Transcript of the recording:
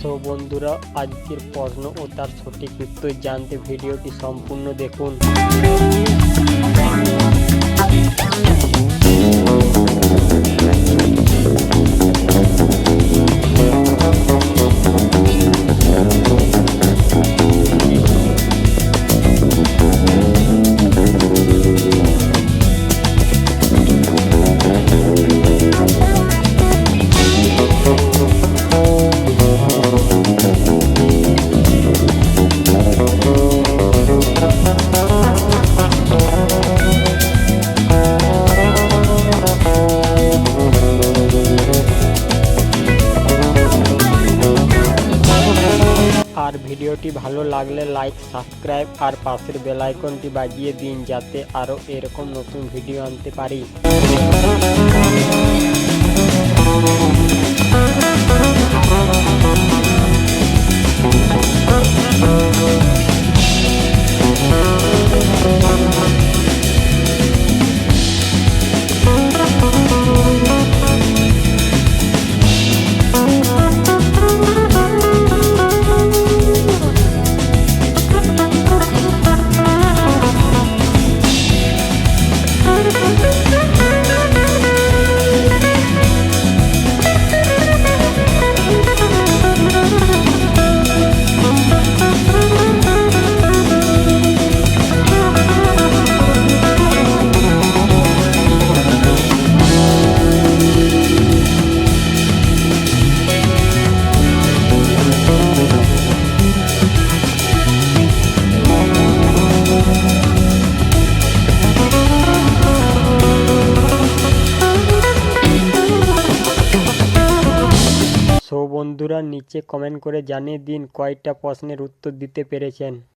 So বন্ধুরা আজকের প্রশ্ন ও তার সঠিক উত্তর জানতে ভিডিওটি সম্পূর্ণ দেখুন। আর ভিডিওটি ভালো লাগলে লাইক, সাবস্ক্রাইব আর পাশের বেলাইকনটি বাজিয়ে দিন যাতে আরও এরকম নতুন ভিডিও আনতে পারি। বন্ধুরা নিচে কমেন্ট করে জানিয়ে দিন কয়টা প্রশ্নের উত্তর দিতে পেরেছেন।